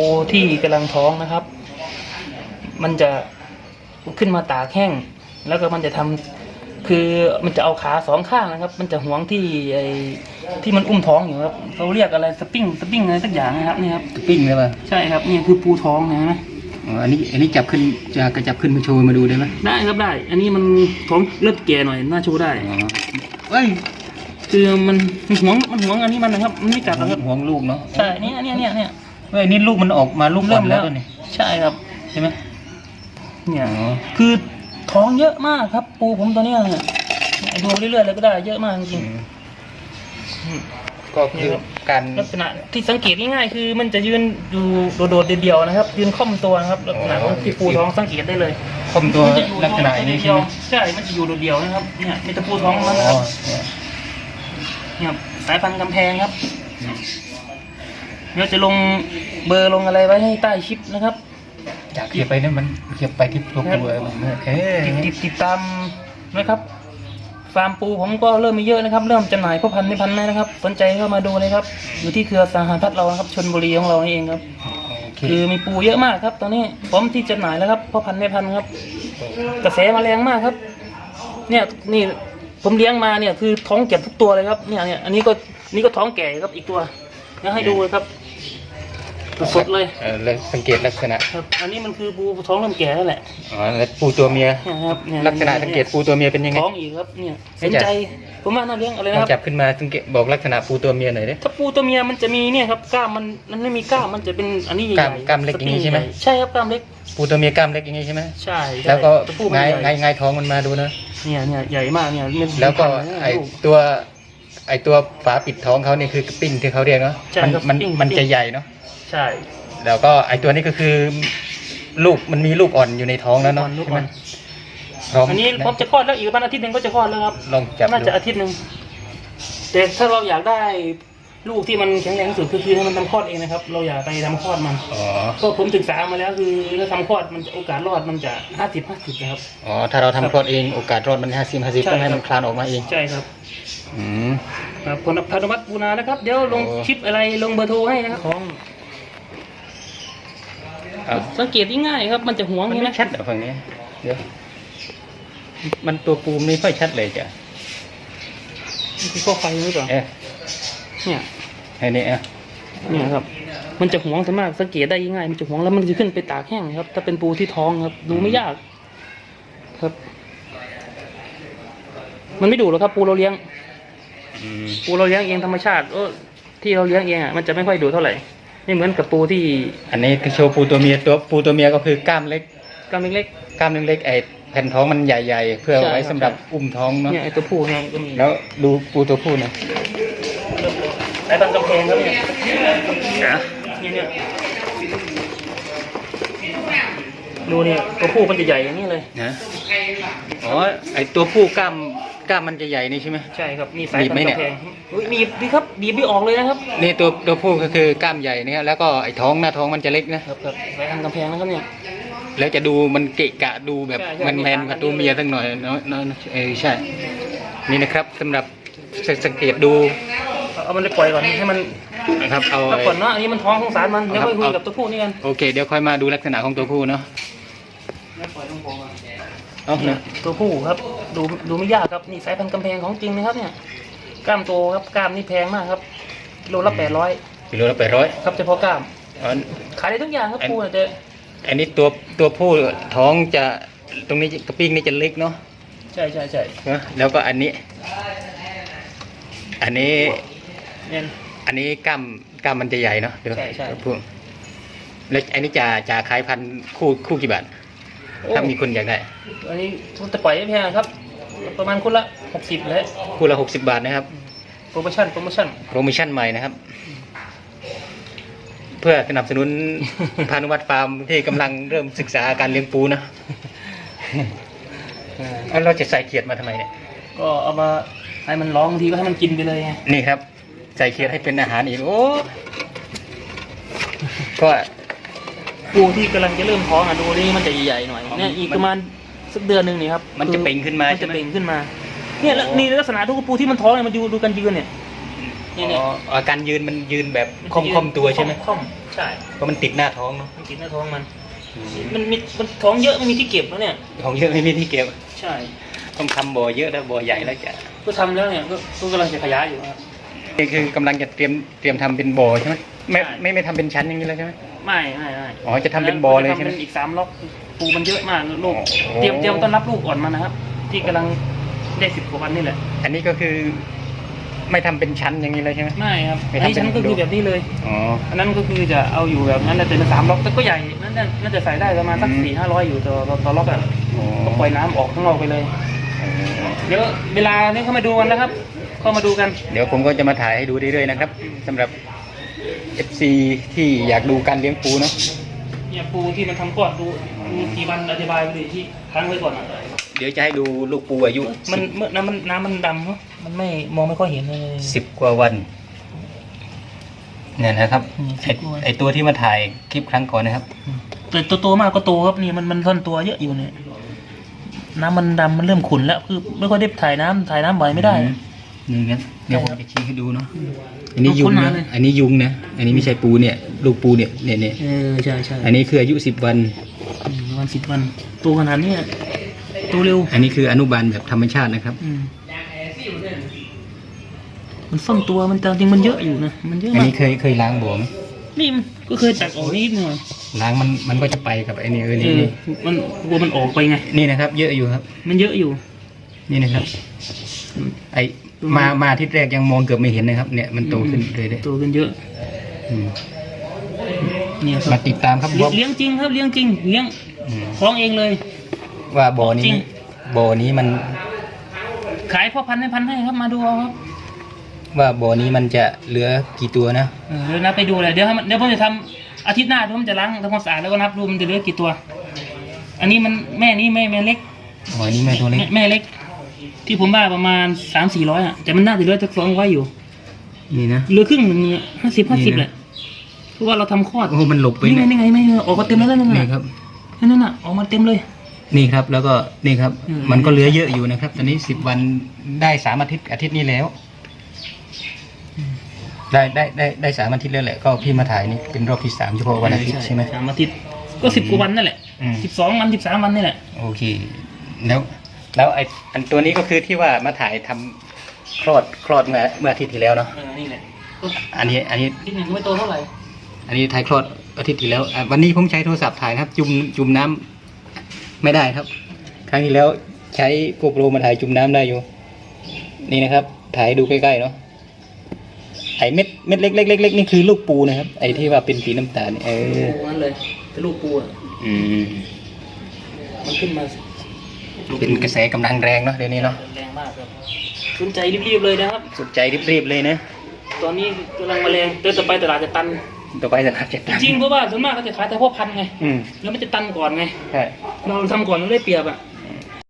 ปูที่กำลังท้องนะครับ มันจะขึ้นมาตากแห้ง แล้วก็มันจะทำคือมันจะเอาขาสองข้างนะครับ มันจะหวงที่ไอ้ที่มันอุ้มท้องอยู่ครับเขาเรียกอะไรสปริงสปริงอะไรสักอย่างนะครับนี่ครับปิ้งเลยป่ะใช่ครับนี่คือปูท้องนะฮะอ๋ออันนี้อันนี้จับขึ้นจะกระจับขึ้นมาโชว์มาดูได้ไหมได้ครับได้ อันนี้มันท้องเริ่มแก่หน่อยน่าโชว์ได้อ๋อเอ้ยคือมันมันหวงมันหวงอันนี้มันนะครับมันไม่กัดหรอกครับห่วงลูกเนาะใช่เนี่ยเนี่ยเนี่ยเนี่ย เฮ้ยนี่ลูกมันออกมาลูกเริ่มอ่อนแล้แล้ววนี่ใช่ครับใช่ไหมเนี่ยอ๋อคือท้องเยอะมากครับ ปูผมตัวเนี้ยเนี่ยดูเรื่อยๆเลยก็ได้เยอะมากจริงอืมก็คือการๆลักษณะที่สังเกตง่ายๆคือมันจะยืนอยู่โดดๆเดียวๆนะครับ ยืนค่อมตัวนะครับลักษณะของที่ปูท้องสังเกตได้เลยคมตัวมันจะอยู่ลักษณะอย่างนี้ใช่เดียไหวมใช่มันจะอยู่เดียวๆนะครับเนี่ยมีแตะปูท้องมันนะคอ๋รัอบเนี่ยเนี่ยสายพันธุ์กำแพงครับ เดี๋ยวจะลงเบอร์ลงอะไรไว้ให้ใต้ชิปนะครับ จากเขียบไปเนี่ยมันเขียบไปที่ตัวตัวมันเอ๊ะติดติดติดตามนะครับฟาร์มปูผมก็เริ่มมีเยอะนะครับ เริ่มจำหน่ายพ่อพันธุ์ไม่พันธุ์แล้วนะครับ สนใจเข้ามาดูเลยครับ อยู่ที่เครือสหพัฒน์เรานะครับชนบุรีของเรานี่เองครับโอเคคือมีปูเยอะมากครับ ตอนนี้พร้อมที่จำหน่ายแล้วครับพ่อพันธุ์ไม่พันธุ์ครับ กระแสมาแรงมากครับ เนี่ยนี่ผมเลี้ยงมาเนี่ยคือท้องแก่ทุกตัวเลยครับเนี่ยเนี่ยอันนี้ก็นี่ก็ท้องแก่ครับอีกตัวเดี๋ยวให้ดูเลยครับ สดๆเลยเออแล้วสังเกตลักษณะครับ อันนี้มันคือปูท้องเริ่มแก่แล้วแหละอ๋อแล้วปูตัวเมียเนี่ยครับเนี่ยลักษณะสังเกตปูตัวเมียเป็นยังไง ท้องอีกครับเนี่ยสไม่นใช่ใจผมว่าน่าเลี้ยงอะไรลนะองคจัรับ บขึ้นมาสังเกตบอกลักษณะปูตัวเมียหน่อยดิ ถ้าปูตัวเมียมันจะมีเนี่ยครับกล้ามมันมันไม่มีกล้ามมันจะเป็นอันนี้ใหญ่กล้ามกล้ามเล็กอย่างนี้ใช่ไหม ใช่ครับกล้ามเล็กปูตัวเมียกล้ามเล็กอย่างนี้ใช่ไหมใช่ใช่แล้วก็ตัวปูไงมันไงใหญ่ไงท้องมันมาดูนะ เนี่ยเนี่ยใหญ่มากเนี่ยมันแล้วก็พันนะไอลูกตัวไอตัวฝาปิดท้องเขาเนี่ยคือกระปิ้งที่เขาเรียกเนาะใช่มันครับมันปิ้งมันปิ้ง จะใหญ่เนาะ ใช่ แล้วก็ไอตัวนี้ก็คือลูกมันมีลูกอ่อนอยู่ในท้องแล้วเนาะลูกใช่ไหอ่มอนพร้อมอันนี้พร้อมจะคลอดแล้วอีกประมาณอาทิตย์หนึ่งก็จะคลอดแล้วครับ ลองจับน่าดูจะอาทิตย์หนึ่งแต่ถ้าเราอยากได้ลูกที่มันแข็งแรงที่สุดคือคือให้มันทำคลอดเองนะครับ เราอย่าไปทำคลอดมัน อ๋อก็ผมศึกษามาแล้วคือถ้าทำคลอดมันจะโอกาสรอดมันจะห้าสิบห้าสิบนะครับ อ๋อถ้าเราทำคลอดเองโอกาสรอดมันห้าสิบห้าสิบใช่ ต้องให้ครับมันคลานออกมาเองใช่ครับอืมครับผลพานุวัฒน์ปูนานะครับ เดี๋ยวลงโอ้คลิปอะไรลงเบอร์โทรให้นะครับของ ครับสังเกตง่ายๆครับมันจะหวงมันใช่ไหมไม่ชัดเหรอฝั่งนี้เดี๋ยวมันตัวปูไม่ค่อยชัดเลยจ้ะนี่คือข้อไฟหรือเปล่าเอ๊ะเนี่ยไอ้นี่อะเนี่ยครับ มันจะหวงส่วนมากสังเกตได้ง่ายๆมันจะหวงแล้วมันจะขึ้นไปตากแห้งครับ ถ้าเป็นปูที่ท้องครับ ดูไม่ยาก ครับ มันไม่ดุหรอกครับปูเราเลี้ยง อืม ปูเราเลี้ยงเองธรรมชาติเออที่เราเลี้ยงเองอะมันจะไม่ค่อยดุเท่าไหร่ ไม่เหมือนกับปูที่อันนี้คือโชว์ปูตัวเมียตัวปูตัวเมียก็คือกล้ามเล็กกล้ามเล็กกล้ามเล็กๆไอ้แผ่นท้องมันใหญ่ๆ เพื่อใช่ไว้ครับสำหรับอุ้มท้องๆเนาะเนี่ยไอตัวผู้เนี่ยก็มีแล้วดูปูตัวผู้หนะไอ้ตันกำแพงครับเนี่ยเนี่ยเนี่ยดูเนี่ยตัวผู้มันจะใหญ่อย่างนี้เลยนะอ๋อไอ้ตัวผู้กล้าม กล้ามมันจะใหญ่นี่ใช่ไหม ใช่ครับมีสายบีบไหมพันเนี่ย กำแพงอุ๊ยบีบดีครับบีบไม่ออกเลยนะครับนี่ตัวตัวผู้ก็คือกล้ามใหญ่เนี่ยแล้วก็ไอ้ท้องหน้าท้องมันจะเล็กนะ ครับครับสายพันกำแพงนะครับเนี่ย แล้วจะดูมันเกะกะดูแบบใช่ใช่มันแมนมีกับตามตัวเมียสักหน่อยเนาะเนาะเออใช่ นี่นะครับสำหรับสสังเกตดูเอาเอามันไปปล่อยก่อนให้มันนะครับเอา พักผ่อนเนาะอันนี้มันท้องสงสารมันเดี๋ยวครับค่อยคุยเอากักับตัวผู้นี่กัน โอเค เดี๋ยวค่อยมาดูลักษณะของตัวผู้เนาะเอาเนี่ เนาะยตัวผู้ครับ ดูดูไม่ยากครับ นี่สายพันธุ์กำแพงของจริงนะครับ เนี่ยกล้ามโตครับกล้ามนี่แพงมากครับโลละแปดร้อยกิโลละแปดร้อยครับเฉพาะกล้ามอ๋อขายได้ทุกอย่างครับอันปูเนี่ยแต่อันนี้ตัวตัวผู้ท้องจะตรงนี้กระปิ้งนี่จะเล็กเนาะใช่ใช่ใช่นะแล้วก็อันนี้ อันนี้เนี่ยอันนี้กล้ามกล้ามมันจะใหญ่เนาะเดี๋ยวใช่ใช่ตัวผู้แล้วอันนี้จะจะขายพันธุ์คู่คู่กี่บาทโอ้ถ้ามีคนอยากได้ อันนี้จะปล่อยไม่แพงครับ ประมาณคนละหกสิบเลยคู่ละหกสิบาทนะครับ โปรโมชั่นโปรโมชั่น โปรโมชั่นใหม่นะครับ เพื่อสนับสนุน พานุวัตฟาร์มที่กำลังเริ่มศึกษาการเลี้ยงปูนะแล้วเราจะใส่เขียดมาทำไมเนี่ย ก็เอามาให้มันร้องบางทีก็ให้มันกินไปเลยไงนี่ครับ ใส่เขียดให้เป็นอาหารอีกโอ้ก็ ปูที่กำลังจะเริ่มท้องอะดูนี่มันจะใหญ่ๆหน่อยเนี่ยอีกประมาณ สักเดือนหนึ่งนี่ครับมันจะเป่งขึ้นมามันใช่จะไหม เป่งขึ้นมา เนี่ยแล้วนี่ลักษณะทุกปูที่มันท้องเนี่ยมันดูดูกันยืนเนี่ยเนี่ยเนี่ยอ๋ออาการยืนมันยืนแบบคอมคอมตัวใช่ไหมค่อมใช่เพราะมันติดหน้าท้องเนาะมันกินหน้าท้องมันมันมีมันท้องเยอะไม่มีที่เก็บแล้วเนี่ย ของเยอะไม่มีที่เก็บ ใช่ต้องทำบ่อเยอะแล้วบ่อใหญ่แล้วจะก็ทำแล้วเนี่ยก็ก็กำลังจะขยายอยู่ครับนี่คือกำลังจะเตรียมเตรียมทำเป็นบ่อใช่ไหม ไม่ใช่ไม่ไม่ทำเป็นชั้นอย่างนี้แล้วใช่ไหม ไม่ไม่ไม่อ๋อจะทำเป็นบ่อเลยใช่ไหมจะทำเป็นอีกสามล็อกปูมันเยอะมากลูก โอ้ เตรียมเตรียมต้อนรับลูกอ่อนมันนะครับ ที่กำลังได้สิบกว่าวันนี่แหละ อันนี้ก็คือไม่ทำเป็นชั้นอย่างนี้เลยใช่ไหม ไม่ครับไม่อันทำนี้ฉันเป็นก็คือโดมแบบนี้เลย อ๋อ อันนั้นก็คือจะเอาอยู่แบบนั้นแต่เป็นสามล็อกแต่ก็ใหญ่นั่นน่ะน่าจะใส่ได้ประมาณสักอืม สี่ห้าร้อยอยู่ต่อต่อต่อล็อกอะอ๋อก็ปล่อยน้ำออกข้างนอกไปเลย เดี๋ยวเวลานี้เข้ามาดูกันนะครับ เข้ามาดูกัน เดี๋ยวผมก็จะมาถ่ายให้ดูเรื่อยๆนะครับสำหรับ FC ที่อยากดูการเลี้ยงปูเนาะเนี่ยปูที่มันทำก่อนดูดูกี่วันอธิบายไปดิที่ค้างไว้ก่อนอะเดี๋ยวจะให้ดูลูกปูอายุมันเมื่อน้ำมันน้ำมันดำเนอะมันไม่มองไม่ค่อยเห็นเลย สิบกว่าวัน เนี่ยนะครับอืมไอ้10กว่าวันไอตัวที่มาถ่ายคลิปครั้งก่อนนะครับ แต่ตัวโตมากก็โตครับนี่มันมันท่อนตัวเยอะอยู่เนี่ยน้ำมันดำมันเริ่มขุ่นแล้วคือไม่ค่อยได้ถ่ายน้ำถ่ายน้ำบ่อยไม่ได้ นี่งั้นเดี๋ยวผมใช่ครับจะชี้ให้ดูเนาะอันนี้ยุงค้นหานะเลยอันนี้ยุงนะ อันนี้ไม่ใช่ปูเนี่ย ลูกปูเนี่ยเนี่ยเนี่ยเออใช่ใช่อันนี้คืออายุสิบวันอืมวันสิบวันตัวขนาดเนี้ยตัวเร็ว อันนี้คืออนุบาลแบบธรรมชาตินะครับอืมมันซ่อนตัวมันแต่จริงมันเยอะอยู่นะมันเยอะอันมากนี้เคยเคยล้างบ่อไหมนี่มันก็เคยตักออกนิดหน่อยล้างมันมันก็จะไปกับไอ้นี่เออเอนี่อนี่มันกลัวมันออกไปไงนี่นะครับ เยอะอยู่ครับ มันเยอะอยู่ นี่นะครับไอ มามาอาที่แรกยังมองเกือบไม่เห็นนะครับ เนี่ยมันโตขึ้นเลยเลยโตขึ้นเยอะอืมเนี่ยคมารับติดตามครับเลี้ยว่างเลี้ยงจริงครับเลี้ยงจริงเลี้ยงอืมคล้องเองเลย ว่าบ่อจรินี้ง บ่อนี้มันขายพ่อพันธุ์ให้พันธุ์ให้ครับมาดูเอาครับว่าบ่อนี้มันจะเหลือกี่ตัวนะเออเดี๋ยวนับไปดูเลยเดี๋ยวให้มันเดี๋ยวผมจะทำอาทิตย์หน้าผมจะล้างทำความสะอาดแล้วก็นับดูมันจะเหลือกี่ตัว อันนี้มันแม่นี้แม่แม่เล็ก บ่อนี้แม่ตัวเล็กแม่แม่เล็ก ที่ผมว่าประมาณสามสี่ร้อยอะแต่มันน่าจะเหลือสักสองร้อยอยู่นี่นะเหลือครึ่งหนึ่งห้าสิบห้าสิบนี่นะแหละเพราะว่าเราทำคลอดโอ้โหมันหลบไปนี่ไงเนี่ยนี่ไงไม่ออกมาเต็มแล้วนั่นนี่น่ะครับนั่นน่ะออกมาเต็มเลย นี่ครับ แล้วก็นี่ครับอืมมันก็เหลือเยอะอยู่นะครับ ตอนนี้สิบวันได้สามอาทิตย์อาทิตย์นี้แล้วได้ได้ได้ได้สามอาทิตย์แล้วแหละก็พี่มาถ่ายนี่เป็นรอบที่สามเฉพาะวันอาทิตย์ใช่ไหมสามอาทิตย์ก็สิบกว่าวันนั่นแหละอืมสิบสองวันสิบสามวันนี่แหละ โอเค แล้ว แล้วไอ้อันตัวนี้ก็คือที่ว่ามาถ่ายทำคลอดคลอดเมื่อเมื่ออาทิตย์ที่แล้วเนาะเออนี่แหละก็อันนี้อันนี้ที่หนึ่งไม่โตเท่าไหร่อันนี้ถ่ายคลอดอาทิตย์ที่แล้วอะวันนี้ผมใช้โทรศัพท์ถ่ายนะครับ จุ่มจุ่มน้ำไม่ได้ครับ ครั้งที่แล้วใช้โกโปรมาถ่ายจุ่มน้ำได้อยู่ นี่นะครับ ถ่ายให้ดูใกล้ๆเนาะไอเม็ดเม็ดเล็กๆเล็กๆนี่คือลูกปูนะครับ ไอที่ว่าเป็นสีน้ำตาลเนี่ยเออปูนั่นเลยเป็นลูกปูอะอืม มันขึ้นมา เป็นกระแสกำลังแรงเนาะเดี๋ยวนี้เนาะแรงมากครับสนใจรีบๆเลยนะครับ สุดใจรีบๆเลยนะตอนนี้กำลังมาแรงเดินต่อไปตลาดจะตันต่อไปจะนับจะจริงๆเพราะว่าส่วนมากเขาจะขายแต่พวกพันธุ์ไงอืมแล้วมันจะตันก่อนไงใช่เราทำก่อนเราได้เปรียบอะ